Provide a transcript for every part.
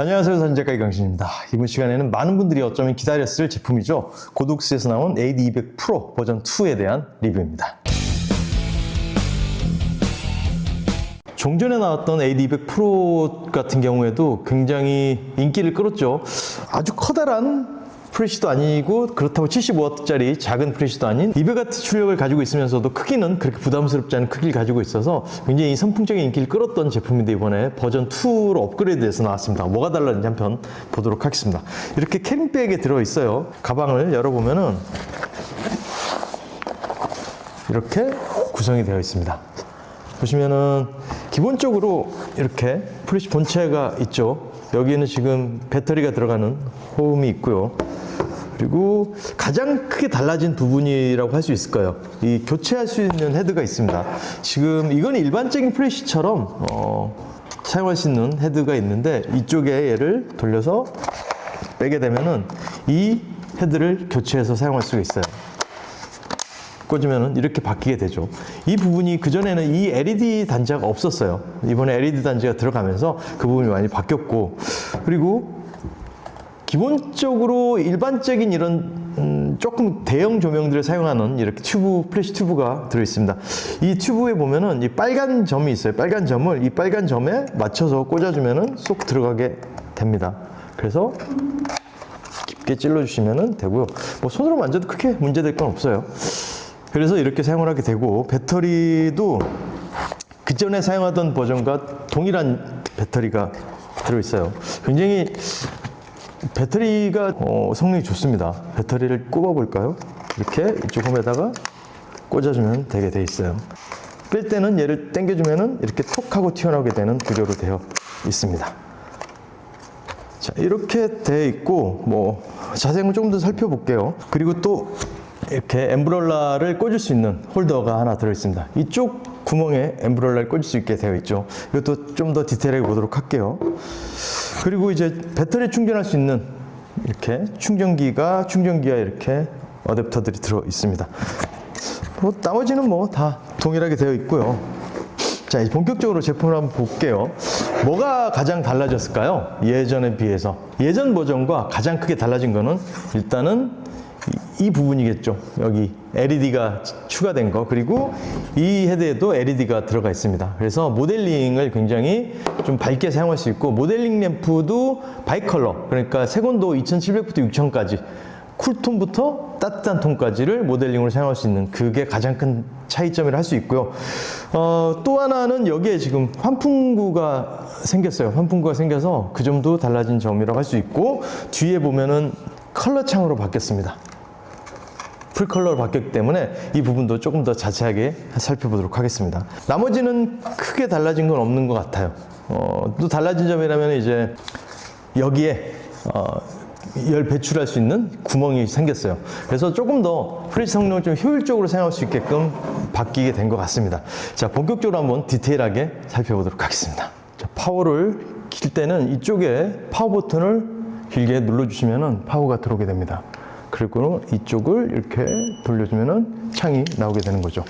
안녕하세요. 산작가 이강신입니다. 이번 시간에는 많은 분들이 어쩌면 기다렸을 제품이죠. 고독스에서 나온 AD200 프로 버전 2에 대한 리뷰입니다. 종전에 나왔던 AD200 프로 같은 경우에도 굉장히 인기를 끌었죠. 아주 커다란 프레시도 아니고 그렇다고 75W짜리 작은 프레시도 아닌 200W 출력을 가지고 있으면서도 크기는 그렇게 부담스럽지 않은 크기를 가지고 있어서 굉장히 선풍적인 인기를 끌었던 제품인데 이번에 버전 2로 업그레이드돼서 나왔습니다. 뭐가 달랐는지 한편 보도록 하겠습니다. 이렇게 캐링백에 들어 있어요. 가방을 열어보면은 이렇게 구성이 되어 있습니다. 보시면은 기본적으로 이렇게 프레시 본체가 있죠. 여기에는 지금 배터리가 들어가는 호음이 있고요. 그리고 가장 크게 달라진 부분이라고 할 수 있을 거예요. 이 교체할 수 있는 헤드가 있습니다. 지금 이건 일반적인 프레시처럼 어, 사용할 수 있는 헤드가 있는데 이쪽에 얘를 돌려서 빼게 되면은 이 헤드를 교체해서 사용할 수가 있어요. 꽂으면 이렇게 바뀌게 되죠. 이 부분이 그전에는 이 LED 단자가 없었어요. 이번에 LED 단자가 들어가면서 그 부분이 많이 바뀌었고, 그리고 기본적으로 일반적인 이런 음, 조금 대형 조명들을 사용하는 이렇게 튜브 플래시 튜브가 들어 있습니다. 이 튜브에 보면은 이 빨간 점이 있어요. 빨간 점을 이 빨간 점에 맞춰서 꽂아주면은 쏙 들어가게 됩니다. 그래서 깊게 찔러주시면 되고요. 뭐 손으로 만져도 크게 문제될 건 없어요. 그래서 이렇게 사용을 하게 되고 배터리도 그 전에 사용하던 버전과 동일한 배터리가 들어있어요. 굉장히 배터리가 어, 성능이 좋습니다. 배터리를 꼽아볼까요? 이렇게 이쪽 홈에다가 꽂아주면 되게 돼 있어요. 뺄 때는 얘를 당겨주면은 이렇게 톡 하고 튀어나오게 되는 구조로 되어 있습니다. 자, 이렇게 돼 있고, 뭐, 자세히 조금 더 살펴볼게요. 그리고 또, 이렇게 엠브롤라를 꽂을 수 있는 홀더가 하나 들어있습니다. 이쪽 구멍에 엠브롤라를 꽂을 수 있게 되어 있죠. 이것도 좀 더 디테일하게 보도록 할게요. 그리고 이제 배터리 충전할 수 있는 이렇게 충전기가, 충전기와 이렇게 어댑터들이 들어 있습니다. 뭐, 나머지는 뭐 다 동일하게 되어 있고요. 자, 본격적으로 제품을 한번 볼게요. 뭐가 가장 달라졌을까요? 예전에 비해서. 예전 버전과 가장 크게 달라진 거는 일단은 이, 이 부분이겠죠. 여기 LED가 추가된 거. 그리고 이 헤드에도 LED가 들어가 있습니다. 그래서 모델링을 굉장히 좀 밝게 사용할 수 있고, 모델링 램프도 바이컬러. 그러니까 색온도 2700부터 6000까지. 쿨톤부터 따뜻한 톤까지를 모델링으로 사용할 수 있는 그게 가장 큰 차이점이라 할 수 있고요. 어, 또 하나는 여기에 지금 환풍구가 생겼어요. 환풍구가 생겨서 그 점도 달라진 점이라고 할 수 있고 뒤에 보면은 컬러 창으로 바뀌었습니다. 풀 컬러로 바뀌었기 때문에 이 부분도 조금 더 자세하게 살펴보도록 하겠습니다. 나머지는 크게 달라진 건 없는 것 같아요. 어, 또 달라진 점이라면 이제 여기에 어, 열 배출할 수 있는 구멍이 생겼어요. 그래서 조금 더 프레시 성능을 좀 효율적으로 사용할 수 있게끔 바뀌게 된 것 같습니다. 자, 본격적으로 한번 디테일하게 살펴보도록 하겠습니다. 자, 파워를 킬 때는 이쪽에 파워 버튼을 길게 눌러주시면 파워가 들어오게 됩니다. 그리고 이쪽을 이렇게 돌려주면 창이 나오게 되는 거죠.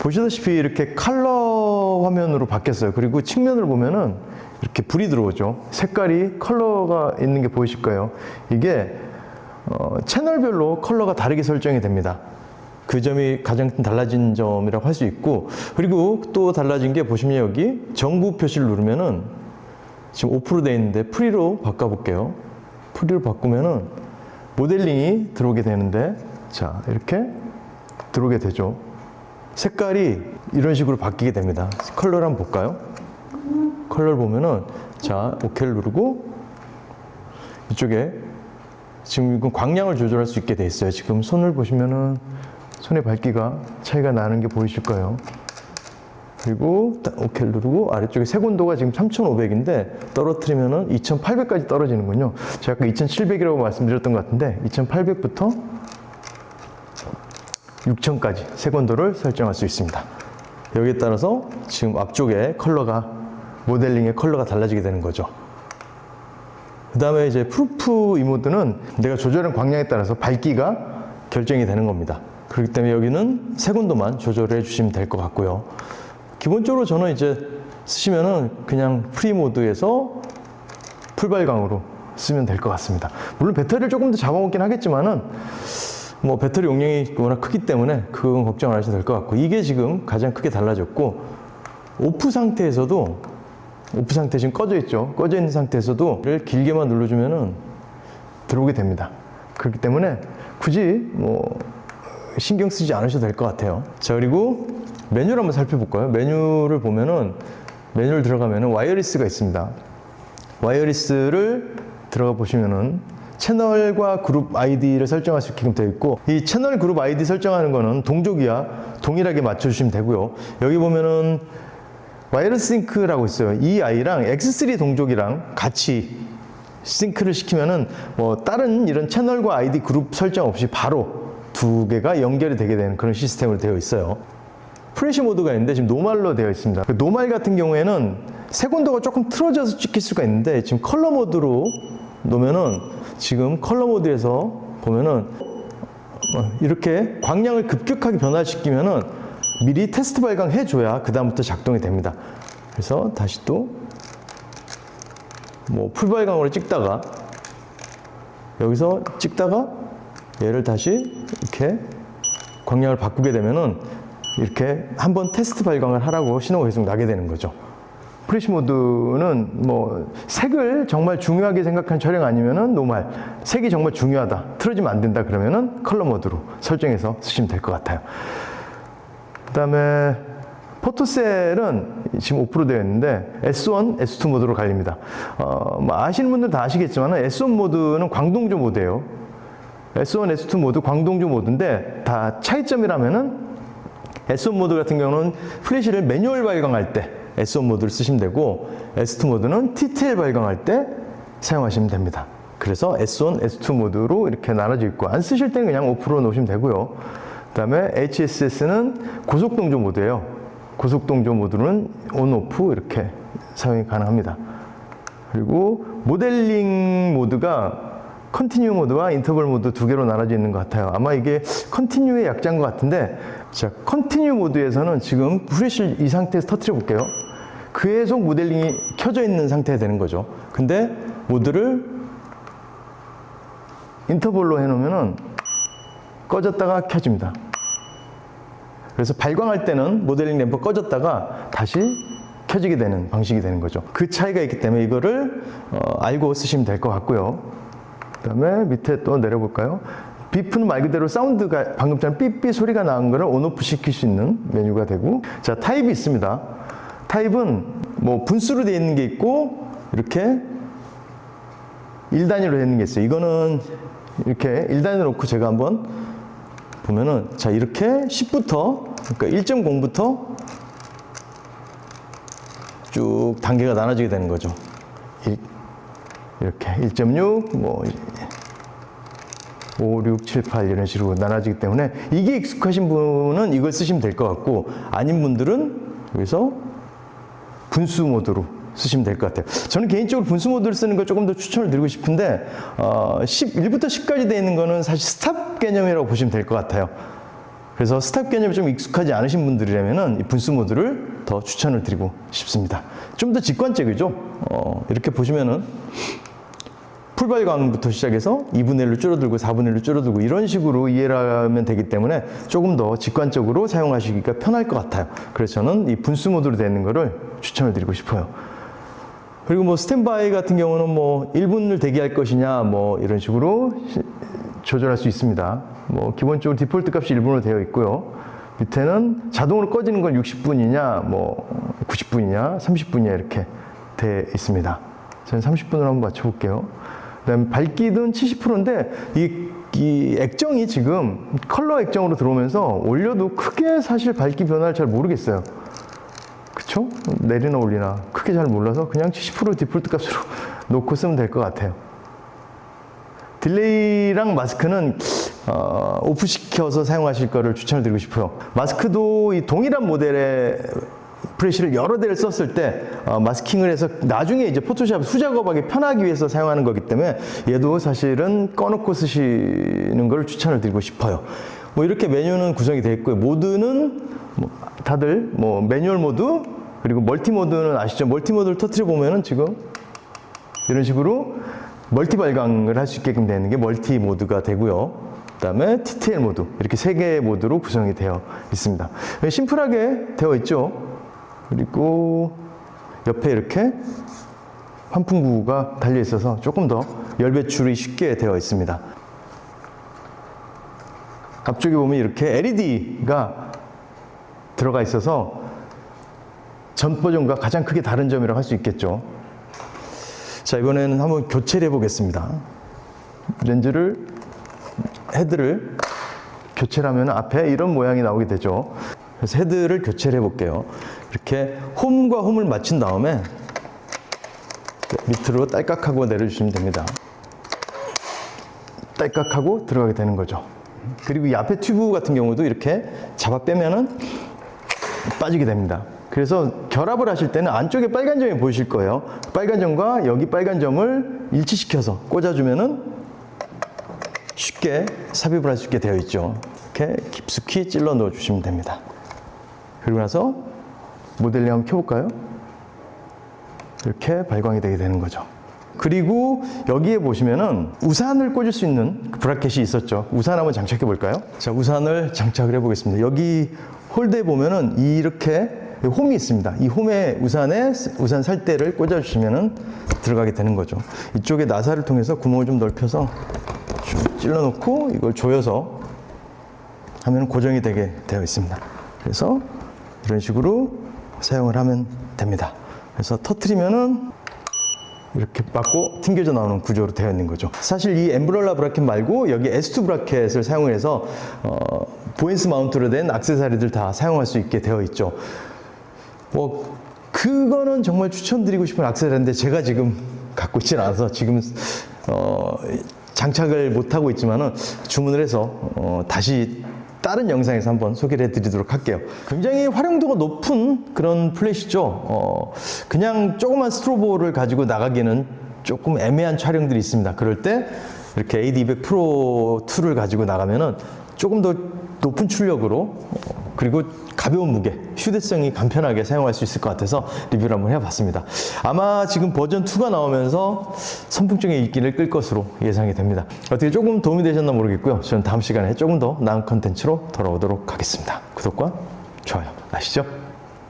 보시다시피 이렇게 컬러 화면으로 바뀌었어요. 그리고 측면을 보면은 이렇게 불이 들어오죠. 색깔이 컬러가 있는 게 보이실 거예요. 이게 어, 채널별로 컬러가 다르게 설정이 됩니다. 그 점이 가장 달라진 점이라고 할 수 있고 그리고 또 달라진 게 보시면 여기 정부 표시를 누르면은 지금 오프로 되어 있는데 프리로 바꿔볼게요. 프리로 바꾸면은 모델링이 들어오게 되는데 자 이렇게 들어오게 되죠. 색깔이 이런 식으로 바뀌게 됩니다. 컬러를 한번 볼까요? 컬러를 보면은 자 오케이를 누르고 이쪽에 지금 이건 광량을 조절할 수 있게 돼 있어요. 지금 손을 보시면은 손의 밝기가 차이가 나는 게 보이실 거예요. 그리고 딱 오케이를 누르고 아래쪽에 색온도가 지금 3,500인데 떨어뜨리면은 2,800까지 떨어지는군요. 제가 아까 2,700이라고 말씀드렸던 것 같은데 2,800부터 6,000까지 색온도를 설정할 수 있습니다. 여기에 따라서 지금 앞쪽에 컬러가 모델링의 컬러가 달라지게 되는 거죠. 그 다음에 이제 프루프 이 모드는 내가 조절한 광량에 따라서 밝기가 결정이 되는 겁니다. 그렇기 때문에 여기는 색온도만 조절해 주시면 될 것 같고요. 기본적으로 저는 이제 쓰시면은 그냥 프리 모드에서 풀발광으로 쓰면 될 것 같습니다. 물론 배터리를 조금 더 잡아먹긴 하겠지만은 뭐 배터리 용량이 워낙 크기 때문에 그건 걱정 안 하셔도 될 것 같고 이게 지금 가장 크게 달라졌고 오프 상태에서도 오프 상태 지금 꺼져 있죠. 꺼져 있는 상태에서도 를 길게만 눌러주면은 들어오게 됩니다. 그렇기 때문에 굳이 뭐 신경 쓰지 않으셔도 될 것 같아요. 자 그리고 메뉴를 한번 살펴볼까요? 메뉴를 보면은 메뉴를 들어가면은 와이어리스가 있습니다. 와이어리스를 들어가 보시면은 채널과 그룹 아이디를 설정할 수 있게끔 되어 있고 이 채널 그룹 아이디 설정하는 거는 동족이야 동일하게 맞춰주시면 되고요. 여기 보면은 와이어리스 싱크라고 있어요. 이 아이랑 X3 동족이랑 같이 싱크를 시키면은 뭐 다른 이런 채널과 아이디 그룹 설정 없이 바로 두 개가 연결이 되게 되는 그런 시스템으로 되어 있어요. 프레시 모드가 있는데 지금 노말로 되어 있습니다. 그 노말 같은 경우에는 색온도가 조금 틀어져서 찍힐 수가 있는데 지금 컬러 모드로 놓으면은 지금 컬러 모드에서 보면은 어, 이렇게 광량을 급격하게 변화시키면은 미리 테스트 발광 해 줘야 그 다음부터 작동이 됩니다. 그래서 다시 또 뭐 풀발광으로 찍다가 여기서 찍다가 얘를 다시 이렇게 광량을 바꾸게 되면은 이렇게 한번 테스트 발광을 하라고 신호가 계속 나게 되는 거죠. 프레시 모드는 뭐 색을 정말 중요하게 생각한 촬영 아니면은 노말 색이 정말 중요하다 틀어지면 안 된다 그러면은 컬러 모드로 설정해서 쓰시면 될 것 같아요. 그다음에 포토셀은 지금 5% 되어 있는데 S1, S2 모드로 갈립니다. 어, 뭐 아시는 분들 다 아시겠지만 S1 모드는 광동조 모드예요. S1, S2 모드 광동조 모드인데 다 차이점이라면은 S1 모드 같은 경우는 플래시를 매뉴얼 발광할 때 S1 모드를 쓰시면 되고 S2 모드는 TTL 발광할 때 사용하시면 됩니다. 그래서 S1, S2 모드로 이렇게 나눠져 있고 안 쓰실 때는 그냥 5% 놓으시면 되고요. 그다음에 HSS는 고속 동조 모드예요. 고속 동조 모드는 온, 오프 이렇게 사용이 가능합니다. 그리고 모델링 모드가 컨티뉴 모드와 인터벌 모드 두 개로 나눠져 있는 것 같아요. 아마 이게 컨티뉴의 약자인 것 같은데, 자, 컨티뉴 모드에서는 지금 프레쉬를 이 상태에서 터트려 볼게요. 계속 모델링이 켜져 있는 상태가 되는 거죠. 근데 모드를 인터벌로 해놓으면은 꺼졌다가 켜집니다. 그래서 발광할 때는 모델링 램프 꺼졌다가 다시 켜지게 되는 방식이 되는 거죠. 그 차이가 있기 때문에 이거를 어, 알고 쓰시면 될 것 같고요. 그 다음에 밑에 또 내려볼까요? 비프는 말 그대로 사운드가 방금처럼 삐삐 소리가 나는 거를 온오프 시킬 수 있는 메뉴가 되고 자 타입이 있습니다. 타입은 뭐 분수로 되어 있는 게 있고 이렇게 1단위로 되어 있는 게 있어요. 이거는 이렇게 1단위로 놓고 제가 한번 보면은 자 이렇게 10부터 그러니까 1.0부터 쭉 단계가 나눠지게 되는 거죠. 일- 이렇게 1.6, 뭐 5, 6, 7, 8 이런 식으로 나눠지기 때문에 이게 익숙하신 분은 이걸 쓰시면 될 것 같고 아닌 분들은 여기서 분수 모드로 쓰시면 될 것 같아요. 저는 개인적으로 분수 모드를 쓰는 걸 조금 더 추천을 드리고 싶은데 어, 10, 1부터 10까지 되어 있는 거는 사실 스탑 개념이라고 보시면 될 것 같아요. 그래서 스탑 개념이 좀 익숙하지 않으신 분들이라면은 이 분수 모드를 더 추천을 드리고 싶습니다. 좀 더 직관적이죠. 어, 이렇게 보시면은 풀발광부터 시작해서 2분의 1로 줄어들고 4분의 1로 줄어들고 이런 식으로 이해를 하면 되기 때문에 조금 더 직관적으로 사용하시기가 편할 것 같아요. 그래서 저는 이 분수 모드로 되는 거를 추천을 드리고 싶어요. 그리고 뭐 스탠바이 같은 경우는 뭐 1분을 대기할 것이냐 뭐 이런 식으로 시- 조절할 수 있습니다. 뭐 기본적으로 디폴트 값이 1분으로 되어 있고요. 밑에는 자동으로 꺼지는 건 60분이냐 뭐 90분이냐 30분이냐 이렇게 되어 있습니다. 저는 30분으로 한번 맞춰볼게요. 그다음 밝기는 70%인데 이, 이 액정이 지금 컬러 액정으로 들어오면서 올려도 크게 사실 밝기 변화를 잘 모르겠어요. 그쵸? 내리나 올리나 크게 잘 몰라서 그냥 70% 디폴트 값으로 놓고 쓰면 될 것 같아요. 딜레이랑 마스크는 어, 오프시켜서 사용하실 거를 추천을 드리고 싶어요. 마스크도 이 동일한 모델의 프레쉬를 여러 대를 썼을 때 어, 마스킹을 해서 나중에 이제 포토샵 수작업하기 편하기 위해서 사용하는 거기 때문에 얘도 사실은 꺼놓고 쓰시는 걸 추천을 드리고 싶어요. 뭐 이렇게 메뉴는 구성이 되어 있고요. 모드는 뭐 다들 뭐 매뉴얼 모드 그리고 멀티 모드는 아시죠? 멀티 모드를 터트려 보면은 지금 이런 식으로 멀티 발광을 할 수 있게끔 되는 게 멀티 모드가 되고요. 그다음에 TTL 모드 이렇게 세 개의 모드로 구성이 되어 있습니다. 심플하게 되어 있죠. 그리고 옆에 이렇게 환풍구가 달려 있어서 조금 더 열 배출이 쉽게 되어 있습니다. 앞쪽에 보면 이렇게 LED가 들어가 있어서 전 버전과 가장 크게 다른 점이라고 할 수 있겠죠. 자, 이번에는 한번 교체를 해 보겠습니다. 렌즈를, 헤드를 교체를 하면 앞에 이런 모양이 나오게 되죠. 그래서 헤드를 교체를 해 볼게요. 이렇게 홈과 홈을 맞춘 다음에 밑으로 딸깍하고 내려주시면 됩니다. 딸깍하고 들어가게 되는 거죠. 그리고 이 앞에 튜브 같은 경우도 이렇게 잡아 빼면은 빠지게 됩니다. 그래서 결합을 하실 때는 안쪽에 빨간 점이 보이실 거예요. 빨간 점과 여기 빨간 점을 일치시켜서 꽂아주면은 쉽게 삽입을 할 수 있게 되어 있죠. 이렇게 깊숙이 찔러 넣어 주시면 됩니다. 그리고 나서 모델링 한번 켜볼까요? 이렇게 발광이 되게 되는 거죠. 그리고 여기에 보시면은 우산을 꽂을 수 있는 그 브라켓이 있었죠. 우산 한번 장착해 볼까요? 자, 우산을 장착을 해 보겠습니다. 여기 홀드에 보면은 이렇게 홈이 있습니다. 이 홈에 우산에 우산 살대를 꽂아 주시면은 들어가게 되는 거죠. 이쪽에 나사를 통해서 구멍을 좀 넓혀서 쭉 찔러 놓고 이걸 조여서 하면 고정이 되게 되어 있습니다. 그래서 이런 식으로 사용을 하면 됩니다. 그래서 터트리면은 이렇게 맞고 튕겨져 나오는 구조로 되어 있는 거죠. 사실 이 엠브렐라 브라켓 말고 여기 S2 브라켓을 사용해서 어, 보인스 마운트로 된 악세사리들 다 사용할 수 있게 되어 있죠. 뭐 그거는 정말 추천드리고 싶은 악세사리인데 제가 지금 갖고 있지는 않아서 지금 어, 장착을 못 하고 있지만은 주문을 해서 어, 다시 다른 영상에서 한번 소개를 해드리도록 할게요. 굉장히 활용도가 높은 그런 플랫이죠. 어, 그냥 조그만 스트로보를 가지고 나가기는 조금 애매한 촬영들이 있습니다. 그럴 때 이렇게 AD200 프로 2를 가지고 나가면은 조금 더 높은 출력으로 어, 그리고 가벼운 무게, 휴대성이 간편하게 사용할 수 있을 것 같아서 리뷰를 한번 해봤습니다. 아마 지금 버전 2가 나오면서 선풍적인 인기를 끌 것으로 예상이 됩니다. 어떻게 조금 도움이 되셨나 모르겠고요. 저는 다음 시간에 조금 더 나은 컨텐츠로 돌아오도록 하겠습니다. 구독과 좋아요 아시죠?